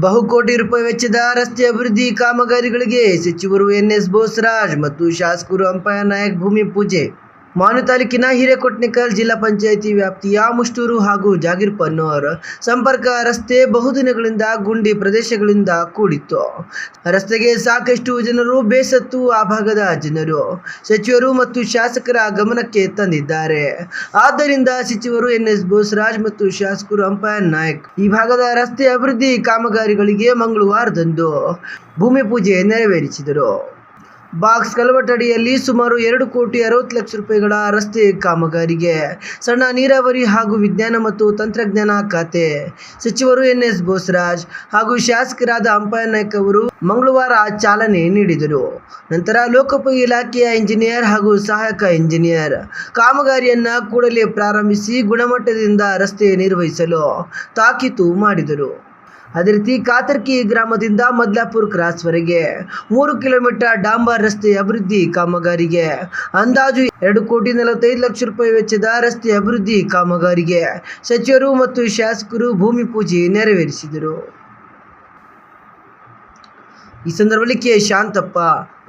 ಬಹುಕೋಟಿ ರೂಪಾಯಿ ವೆಚ್ಚದ ರಸ್ತೆ ಅಭಿವೃದ್ಧಿ ಕಾಮಗಾರಿಗಳಿಗೆ ಸಚಿವರು ಎನ್ಎಸ್ ಬೋಸರಾಜ್ ಮತ್ತು ಶಾಸಕರು ಅಂಪಯ್ಯ ನಾಯಕ್ ಭೂಮಿ ಪೂಜೆ ಮಾನು ತಾಲೂಕಿನ ಹಿರೇಕೊಟ್ನಿಕಲ್ ಜಿಲ್ಲಾ ಪಂಚಾಯಿತಿ ವ್ಯಾಪ್ತಿಯ ಮುಷ್ಟೂರು ಹಾಗೂ ಜಾಗೀರ್ ಪನ್ನೋರ್ ಸಂಪರ್ಕ ರಸ್ತೆ ಬಹುದಿನಗಳಿಂದ ಗುಂಡಿ ಪ್ರದೇಶಗಳಿಂದ ಕೂಡಿತ್ತು. ರಸ್ತೆಗೆ ಸಾಕಷ್ಟು ಜನರು ಬೇಸತ್ತು ಆ ಭಾಗದ ಜನರು. ಸಚಿವರು ಮತ್ತು ಶಾಸಕರ ಗಮನಕ್ಕೆ ತಂದಿದ್ದಾರೆ. ಆದ್ದರಿಂದ ಸಚಿವರು ಎನ್ ಎಸ್ ಬೋಸರಾಜ್ ಮತ್ತು ಶಾಸಕರು ಅಂಪಾಯರ್ ನಾಯಕ್ ಈ ಭಾಗದ ರಸ್ತೆ ಅಭಿವೃದ್ಧಿ ಕಾಮಗಾರಿಗಳಿಗೆ ಮಂಗಳವಾರದಂದು ಭೂಮಿ ಪೂಜೆ ನೆರವೇರಿಸಿದರು. ಬಾಕ್ಸ್ ಕಲ್ವಟ್ಟಡಿಯಲ್ಲಿ ಸುಮಾರು ಎರಡು ಕೋಟಿ ಅರವತ್ತು ಲಕ್ಷ ರೂಪಾಯಿಗಳ ರಸ್ತೆ ಕಾಮಗಾರಿಗೆ ಸಣ್ಣ ನೀರಾವರಿ ಹಾಗೂ ವಿಜ್ಞಾನ ಮತ್ತು ತಂತ್ರಜ್ಞಾನ ಖಾತೆ. ಸಚಿವರು ಎನ್ ಎಸ್ ಬೋಸರಾಜ್ ಹಾಗೂ ಶಾಸಕರಾದ ಅಂಪಯ್ಯ ನಾಯ್ಕ್ ಅವರು ಮಂಗಳವಾರ ಚಾಲನೆ ನೀಡಿದರು. ನಂತರ ಲೋಕೋಪಯೋಗಿ ಇಲಾಖೆಯ ಇಂಜಿನಿಯರ್ ಹಾಗೂ ಸಹಾಯಕ ಇಂಜಿನಿಯರ್ ಕಾಮಗಾರಿಯನ್ನ ಕೂಡಲೇ ಪ್ರಾರಂಭಿಸಿ ಗುಣಮಟ್ಟದಿಂದ ರಸ್ತೆ ನಿರ್ವಹಿಸಲು ತಾಕೀತು ಮಾಡಿದರು. ಅದೇ ರೀತಿ ಕಾತರ್ಕಿ ಗ್ರಾಮದಿಂದ ಮದ್ಲಾಪುರ್ ಕ್ರಾಸ್ವರೆಗೆ ಮೂರು ಕಿಲೋಮೀಟರ್ ಡಾಂಬರ್ ರಸ್ತೆ ಅಭಿವೃದ್ಧಿ ಕಾಮಗಾರಿಗೆ. ಅಂದಾಜು ಎರಡು ಕೋಟಿ ನಲವತ್ತೈದು ಲಕ್ಷ ರೂಪಾಯಿ ವೆಚ್ಚದ ರಸ್ತೆ ಅಭಿವೃದ್ಧಿ ಕಾಮಗಾರಿಗೆ ಸಚಿವರು ಮತ್ತು ಶಾಸಕರು ಭೂಮಿ ಪೂಜೆ ನೆರವೇರಿಸಿದರು. ಈ ಸಂದರ್ಭದಲ್ಲಿ ಕೆ ಶಾಂತಪ್ಪ,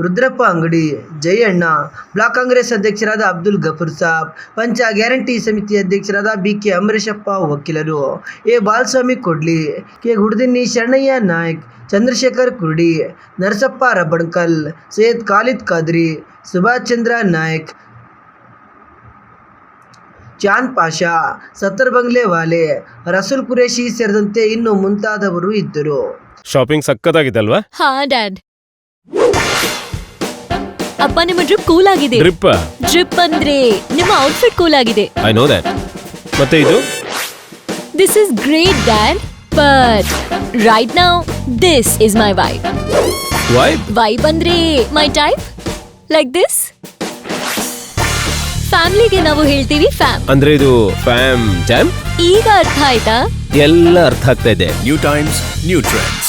ರುದ್ರಪ್ಪ ಅಂಗಡಿ, ಜಯಣ್ಣ, ಬ್ಲಾಕ್ ಕಾಂಗ್ರೆಸ್ ಅಧ್ಯಕ್ಷರಾದ ಅಬ್ದುಲ್ ಗಫೂರ್ ಸಾಬ್ ಪಂಚ ಗ್ಯಾರಂಟಿ ಸಮಿತಿ ಅಧ್ಯಕ್ಷರಾದ ಬಿ ಕೆ ಅಮರೇಶಪ್ಪ ವಕೀಲರು, ಎ ಬಾಲಸ್ವಾಮಿ ಕೊಡ್ಲಿ, ಕೆ ಗುಡ್ದಿನ್ನಿ ಶರಣಯ್ಯ ನಾಯ್ಕ್, ಚಂದ್ರಶೇಖರ್ ಕುರ್ಡಿ, ನರಸಪ್ಪ ರಬಣ್ಕಲ್ ಸೈಯದ್ ಖಾಲಿದ್ ಖಾದ್ರಿ, ಸುಭಾಷ್ ಚಂದ್ರ ನಾಯ್ಕ್ ಚಾಂದ್ ಪಾಷಾ ಸತ್ತರ್ ಬಂಗ್ಲೆ ವಾಲೆ ರಸೂಲ್ ಕುರೇಶಿ ಸೇರಿದಂತೆ ಇನ್ನು ಮುಂತಾದವರು ಇದ್ದರು. ಶಾಪಿಂಗ್ ಸಖತ್ತಾಗಿತ್ತಲ್ವಾ ಹಾ ಡ್ಯಾಡ್. ಅಪ್ಪ ನಿಮ್ಮ ಡ್ರಿಪ್ ಕೂಲ್ ಆಗಿದೆ. ಡ್ರಿಪ್ ಡ್ರಿಪ್ ಅಂದ್ರೆ ನಿಮ್ಮ ಔಟ್ಫಿಟ್ ಕೂಲ್ ಆಗಿದೆ. ಐ ನೋ ದಟ್ ಮತ್ತೆ ಇದು? This is great dad. But right now this is my wife wife vibe ಅಂದ್ರೆ ಮೈ ಟೈಪ್ ಲೈಕ್ ದಿಸ್ ಫ್ಯಾಮಿಲಿಗೆ ನಾವು ಹೇಳ್ತೀವಿ ಫ್ಯಾಮ್. ಅಂದ್ರೆ ಇದು ಫ್ಯಾಮ್ ಜಾಮ್? ಈಗ ಅರ್ಥ ಆಯ್ತಾ? ಎಲ್ಲ ಅರ್ಥ ಆಗ್ತಾ ಇದೆ. New times new trends.